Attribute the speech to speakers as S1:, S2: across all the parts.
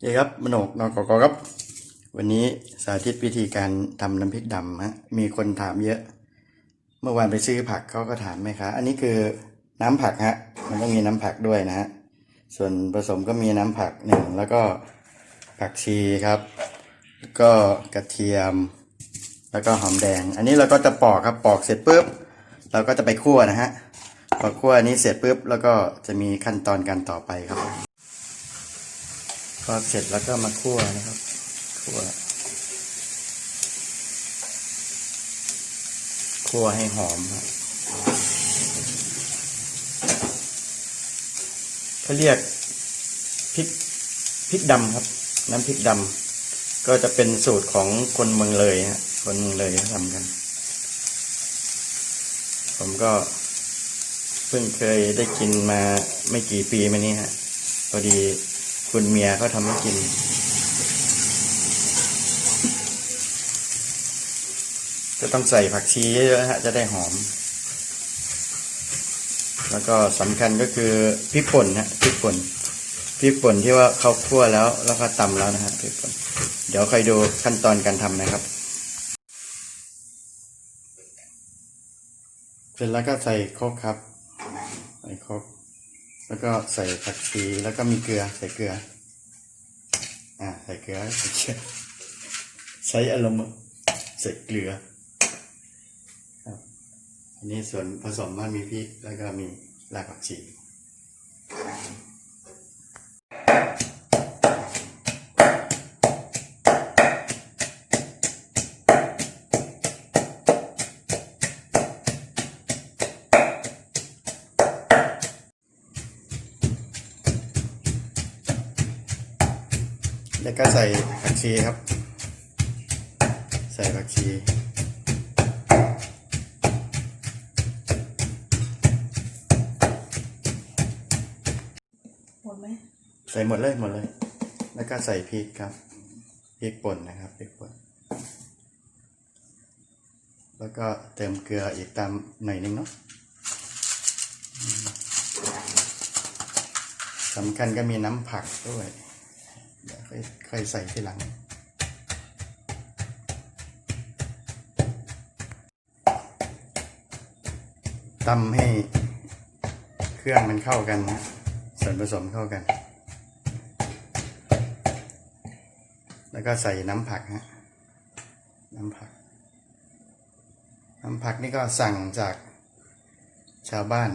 S1: เจ๊ครับมโนกนอกกครับ วันนี้สาธิตวิธีการทำน้ำพริกดำฮะมีคนถามเยอะ เมื่อวานไปซื้อผักเขาก็ถามไหมคะอันนี้คือน้ำผักฮะมันต้องมีน้ำผักด้วยนะฮะส่วนผสมก็มีน้ำผักหนึ่งแล้วก็ผักชีครับแล้วก็กระเทียม แล้วก็หอมแดง อันนี้เราก็จะปอกครับปอกเสร็จปุ๊บเราก็จะไปคั่วนะฮะพอคั่วอันนี้เสร็จปุ๊บแล้วก็จะมีขั้นตอนการต่อไปครับ พอเสร็จแล้วก็มาคั่วนะครับคั่วคั่วให้หอมครับเขาเรียกพริกพริกดำครับ น้ำพริกดำก็จะเป็นสูตรของคนเมืองเลยฮะคนเมืองเลยเขาทำกัน ผมก็ เพิ่งเคยได้กินมาไม่กี่ปีมานี้ฮะพอดี คุณเมียเขาทำให้กิน จะต้องใส่ผักชีเยอะๆฮะจะได้หอม แล้วก็สำคัญก็คือพริกป่นฮะพริกป่นพริกป่นที่ว่าเขาคั่วแล้ว แล้วก็ตำแล้วนะฮะพริกป่นเดี๋ยวใครดูขั้นตอนการทำนะครับ เสร็จแล้วก็ใส่ครกครับ ใส่ครก แล้วก็ใส่ผักชีแล้วก็มีเกลือใส่เกลือ อ่าใส่เกลือใส่เกลือใช้อารมณ์ใส่เกลือครับอันนี้ส่วนผสมมันมีพริกแล้วก็มีรากผักชี แล้วก็ใส่ผักชีครับ ใส่ผักชี
S2: หมดไหม
S1: ใส่หมดเลยหมดเลย แล้วก็ใส่พริกครับพริกป่นนะครับพริกป่นแล้วก็เติมเกลืออีกตามหน่อยนึงเนาะอืมสำคัญก็มีน้ำผักด้วยเดี๋ยว ค่อยค่อยใส่ทีหลัง ตำให้เครื่องมันเข้ากันนะส่วนผสมเข้ากัน แล้วก็ใส่น้ำผักฮะ น้ำผัก น้ำผักนี่ก็สั่งจากชาวบ้าน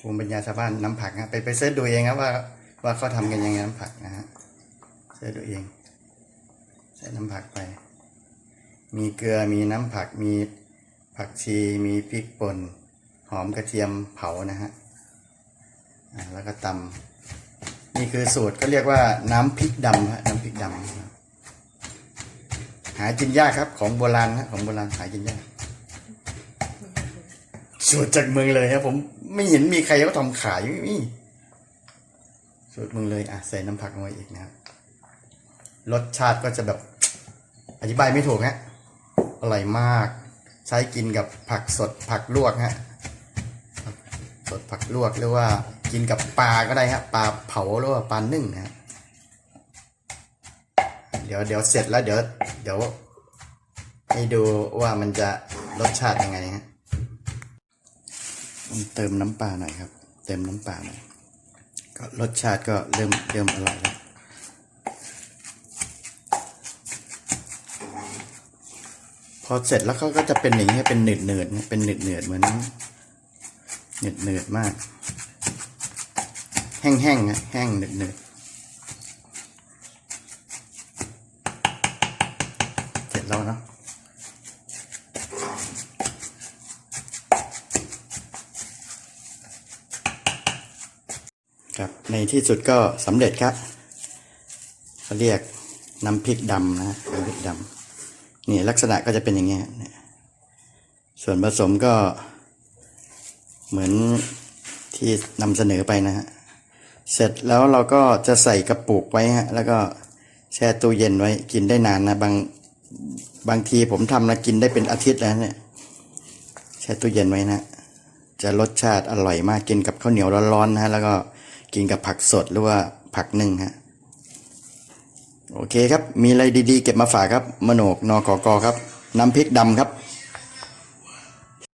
S1: ภูมิปัญญาชาวบ้านน้ำผักฮะไปไปเสิร์ชดูเองครับว่าว่าเขาทำกันยังไงน้ำผักนะฮะ เสิร์ชดูเอง ใส่น้ำผักไป มีเกลือมีน้ำผักมีผักชีมีพริกป่นหอมกระเทียมเผานะฮะแล้วก็ตำนี่คือสูตรก็เรียกว่าน้ำพริกดำฮะน้ำพริกดำหากินยากครับ ของโบราณฮะของโบราณหากินยากสูตรจากเมืองเลยครับผมไม่เห็นมีใครเขาทำขายไม่มีสูตรเมืองเลยอะใส่น้ำผักลงไปอีกนะครับ รสชาติก็จะแบบอธิบายไม่ถูกฮะอร่อยมาก ใช้กินกับผักสดผักลวกฮะสดผักลวกหรือว่ากินกับปลาก็ได้ครับปลาเผาหรือว่าปลานึ่งนะเดี๋ยวเดี๋ยวเสร็จแล้วเดี๋ยวเดี๋ยวให้ดูว่ามันจะรสชาติยังไงฮะเติมน้ำปลาหน่อยครับ เติมน้ำปลาหน่อยก็รสชาติก็เริ่มเริ่มอร่อยแล้ว พอเสร็จแล้วเขาก็จะเป็นอย่างนี้เป็นหนืดเนืดเป็นหนืดเนืดเหมือนเหนืดเนืดมาก แห้งๆนะแห้งเนืดเนืดเสร็จแล้วเนาะครับในที่สุดก็สำเร็จครับเขาเรียกน้ำพริกดำนะน้ำพริกดำ นี่ลักษณะก็จะเป็นอย่างเงี้ยเนี่ยส่วนผสมก็เหมือนที่นำเสนอไปนะฮะ เสร็จแล้วเราก็จะใส่กระปุกไว้ฮะ แล้วก็แช่ตู้เย็นไว้กินได้นานนะ บางบางทีผมทำนะกินได้เป็นอาทิตย์แล้วเนี่ยแช่ตู้เย็นไว้นะ จะรสชาติอร่อยมากกินกับข้าวเหนียวร้อนๆนะฮะ แล้วก็กินกับผักสดหรือว่าผักนึ่งฮะ โอเคครับ มีอะไรดีๆ เก็บมาฝากครับมโนกนอกอกอครับ น้ำพริกดำครับ